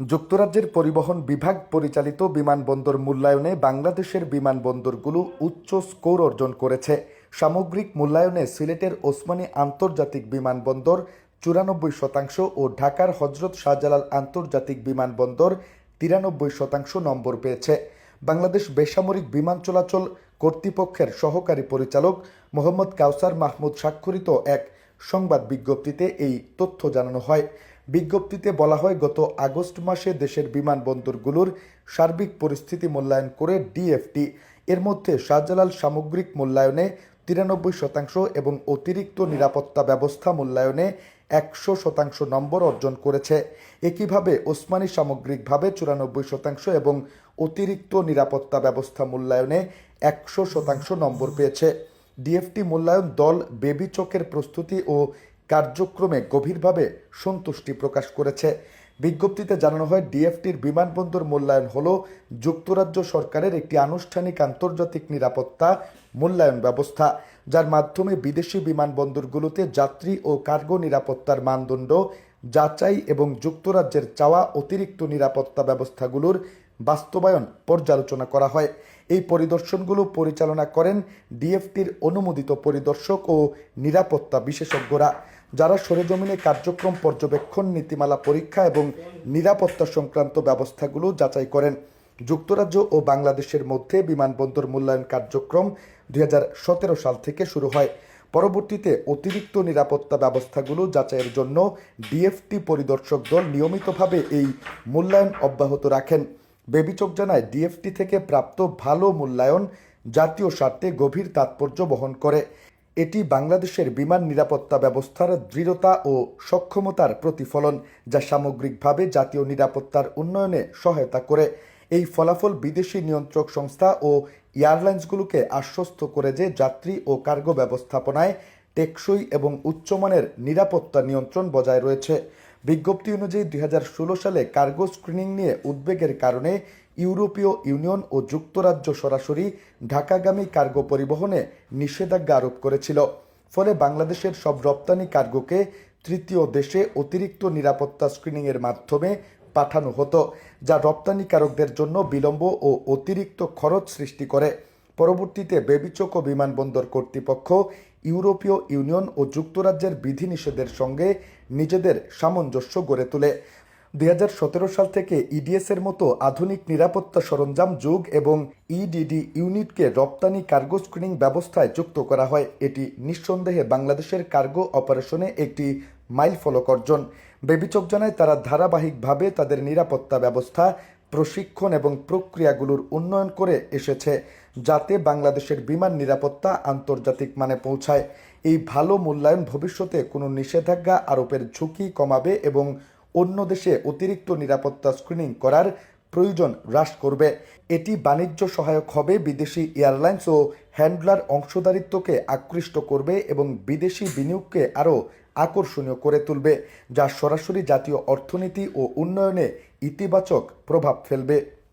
যুক্তরাজ্যের পরিবহন বিভাগ পরিচালিত বিমানবন্দর মূল্যায়নে বাংলাদেশের বিমানবন্দরগুলো উচ্চ স্কোর অর্জন করেছে। সামগ্রিক মূল্যায়নে সিলেটের ওসমানী আন্তর্জাতিক বিমানবন্দর চুরানব্বই শতাংশ ও ঢাকার হজরত শাহজালাল আন্তর্জাতিক বিমানবন্দর তিরানব্বই শতাংশ নম্বর পেয়েছে। বাংলাদেশ বেসামরিক বিমান চলাচল কর্তৃপক্ষের সহকারী পরিচালক মোহাম্মদ কাউসার মাহমুদ স্বাক্ষরিত এক সংবাদ বিজ্ঞপ্তিতে এই তথ্য জানানো হয়। বিজ্ঞপ্তিতে বলা হয়, গত আগস্ট মাসে দেশের বিমানবন্দরগুলোর সার্বিক পরিস্থিতি মূল্যায়ন করে ডিএফটি এর মধ্যে শাহজালাল সামগ্রিক মূল্যায়নে তিরানব্বই শতাংশ এবং অতিরিক্ত নিরাপত্তা ব্যবস্থা মূল্যায়নে একশো শতাংশ নম্বর অর্জন করেছে। একইভাবে ওসমানী সামগ্রিকভাবে চুরানব্বই শতাংশ এবং অতিরিক্ত নিরাপত্তা ব্যবস্থা মূল্যায়নে একশো শতাংশ নম্বর পেয়েছে। ডিএফটি মূল্যায়ন দল বেবি চকের প্রস্তুতি ও কার্যক্রমে গভীরভাবে সন্তুষ্টি প্রকাশ করেছে। বিজ্ঞপ্তিতে জানানো হয়, ডিএফটির বিমানবন্দর মূল্যায়ন হল যুক্তরাজ্য সরকারের একটি আনুষ্ঠানিক আন্তর্জাতিক নিরাপত্তা মূল্যায়ন ব্যবস্থা, যার মাধ্যমে বিদেশি বিমানবন্দরগুলোতে যাত্রী ও কার্গো নিরাপত্তার মানদণ্ড, যাচাই এবং যুক্তরাজ্যের চাওয়া অতিরিক্ত নিরাপত্তা ব্যবস্থাগুলোর বাস্তবায়ন পর্যালোচনা করা হয়। এই পরিদর্শনগুলো পরিচালনা করেন ডিএফটির অনুমোদিত পরিদর্শক ও নিরাপত্তা বিশেষজ্ঞরা। যারা সরেজমিনে কার্যক্রম, পর্যবেক্ষণ, নীতিমালা পরীক্ষা এবং নিরাপত্তা সংক্রান্ত ব্যবস্থাগুলো যাচাই করেন। যুক্তরাজ্য ও বাংলাদেশের মধ্যে বিমানবন্দর মূল্যায়ন কার্যক্রম দুই হাজার সতেরো সাল থেকে শুরু হয়। পরবর্তীতে অতিরিক্ত নিরাপত্তা ব্যবস্থাগুলো যাচাইয়ের জন্য ডিএফটি পরিদর্শক দল নিয়মিতভাবে এই মূল্যায়ন অব্যাহত রাখেন। বেবিচক জানায়, ডিএফটি থেকে প্রাপ্ত ভালো মূল্যায়ন জাতীয় স্বার্থে গভীর তাৎপর্য বহন করে। এটি বাংলাদেশের বিমান নিরাপত্তা ব্যবস্থার দৃঢ়তা ও সক্ষমতার প্রতিফলন, যা সামগ্রিকভাবে জাতীয় নিরাপত্তার উন্নয়নে সহায়তা করে। এই ফলাফল বিদেশি নিয়ন্ত্রক সংস্থা ও এয়ারলাইন্সগুলোকে আশ্বস্ত করে যে যাত্রী ও কার্গো ব্যবস্থাপনায় টেকসই এবং উচ্চমানের নিরাপত্তা নিয়ন্ত্রণ বজায় রয়েছে। বিজ্ঞপ্তি অনুযায়ী দুই হাজার ষোলো সালে কার্গো স্ক্রিনিং নিয়ে উদ্বেগের কারণে ইউরোপীয় ইউনিয়ন ও যুক্তরাজ্য সরাসরি ঢাকাগামী কার্গো পরিবহনে নিষেধাজ্ঞা আরোপ করেছিল। ফলে বাংলাদেশের সব রপ্তানি কার্গোকে তৃতীয় দেশে অতিরিক্ত নিরাপত্তা স্ক্রিনিংয়ের মাধ্যমে পাঠানো হতো, যা রপ্তানিকারকদের জন্য বিলম্ব ও অতিরিক্ত খরচ সৃষ্টি করে। পরবর্তীতে বেবিচক বিমানবন্দর কর্তৃপক্ষ ইউরোপীয় ইউনিয়ন ও যুক্তরাজ্যের বিধিনিষেধের সঙ্গে নিজেদের সামঞ্জস্য গড়ে তোলে। দু হাজার সতেরো সাল থেকে ইডিএস এর মতো আধুনিক নিরাপত্তা সরঞ্জাম যুগ এবং ইডিডি ইউনিটকে রপ্তানি কার্গো স্ক্রিনিং ব্যবস্থায় যুক্ত করা হয়। এটি নিঃসন্দেহে বাংলাদেশের কার্গো অপারেশনে একটি মাইল ফলক অর্জন। বেবিচক জানায়, তারা ধারাবাহিকভাবে তাদের নিরাপত্তা ব্যবস্থা প্রশিক্ষণ এবং প্রক্রিয়াগুলোর উন্নয়ন করে এসেছে যাতে বাংলাদেশের বিমান নিরাপত্তা আন্তর্জাতিক মানে পৌঁছায়। এই ভালো মূল্যায়ন ভবিষ্যতে কোনো নিষেধাজ্ঞা, আরোপের ঝুঁকি কমাবে এবং অন্য দেশে অতিরিক্ত নিরাপত্তা স্ক্রিনিং করার প্রয়োজন হ্রাস করবে। এটি বাণিজ্য সহায়ক হবে, বিদেশি এয়ারলাইন্স ও হ্যান্ডলার অংশদারিত্বকে আকৃষ্ট করবে এবং বিদেশি বিনিয়োগকে আরও আকর্ষণীয় করে তুলবে, যা সরাসরি জাতীয় অর্থনীতি ও উন্নয়নে ইতিবাচক প্রভাব ফেলবে।